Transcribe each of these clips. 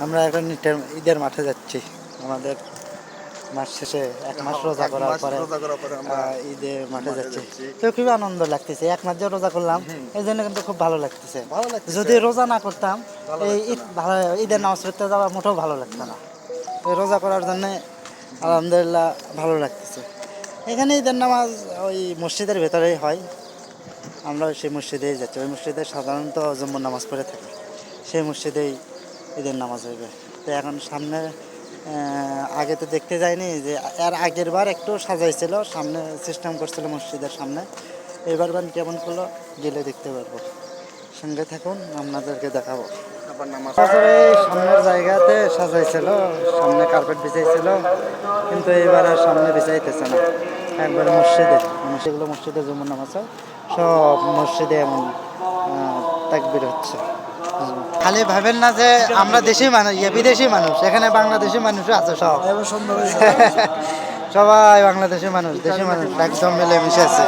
আমরা এখন ঈদের- মাঠে যাচ্ছি। আমাদের মাস শেষে এক মাস রোজা করার পরে ঈদের মাঠে যাচ্ছি। তো খুবই আনন্দ লাগতেছে। এক মাস যে রোজা করলাম এই জন্য কিন্তু খুব ভালো লাগতেছে। যদি রোজা না করতাম এই ঈদ ভালো ঈদের নামাজ পড়তে যাওয়া মোটেও ভালো লাগতো না। এই রোজা করার জন্যে আলহামদুলিল্লাহ ভালো লাগতেছে। এখানে ঈদের নামাজ ওই মসজিদের ভেতরেই হয়। আমরা সেই মসজিদেই যাচ্ছি। ওই মসজিদে সাধারণত জম্মুর নামাজ পড়ে থাকি। সেই মসজিদেই ঈদের নামাজ হইবে। তো এখন সামনে আগে তো দেখতে যাইনি যে এর আগের বার একটু সাজাইছিল সামনে সিস্টেম করছিল মসজিদের সামনে। এবার বার কেমন করল গেলে দেখতে পারব। সঙ্গে থাকুন আপনাদেরকে দেখাবো। আবার নামাজ। এই সামনের জায়গাতে সাজাইছিল সামনে কার্পেট বিছাইছিল কিন্তু এবার আর সামনে বিছাইতেছে না। একবার মসজিদে সেগুলো মসজিদে যেমন নামাজ সব মসজিদে এমন তাকবির হচ্ছে। খালি ভাবেন না যে আমরা দেশি মানুষ ইয়ে বিদেশি মানুষ, এখানে বাংলাদেশি মানুষও আছে সব। সবাই বাংলাদেশি মানুষ, দেশি মানুষ, একদম মিলেমিশে আছে।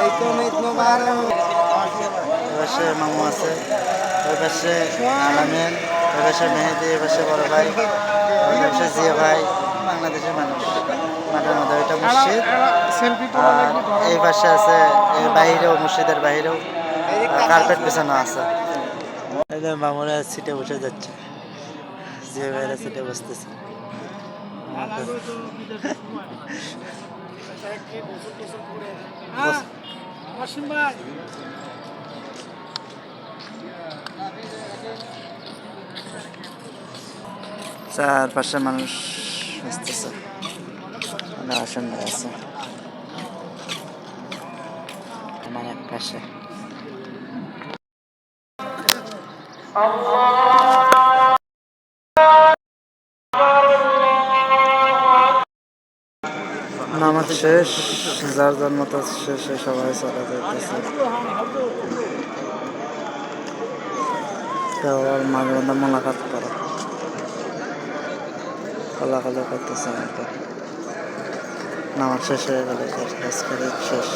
এপাশে মামু আছে ওই পাশে আলামিন ওই মেহেদি এই পাশে বড় ভাই ওই পাশে জিয়া ভাই বাংলাদেশের মানুষ। মাঠের মধ্যে ওইটা মসজিদ। আর এই পাশে আছে বাইরেও, মসজিদের বাইরেও কার্পেট বিছানো আছে। এই যে মামুরা সিটে বসে যাচ্ছে। জিয়া ভাইরা সিটে বসতেছে। চারপাশে মানুষ আসতেছে মানে আসেন আছে। আমার এক পাশে নামাজ শেষ, যার যার মতো শেষে সবাই চলে যাইতেছে কেউ আর মাঝে মধ্যে মোলাকাত করে। কলাকলি করতেছে নামাজ শেষ হয়ে গেলে কাজ করে শেষ।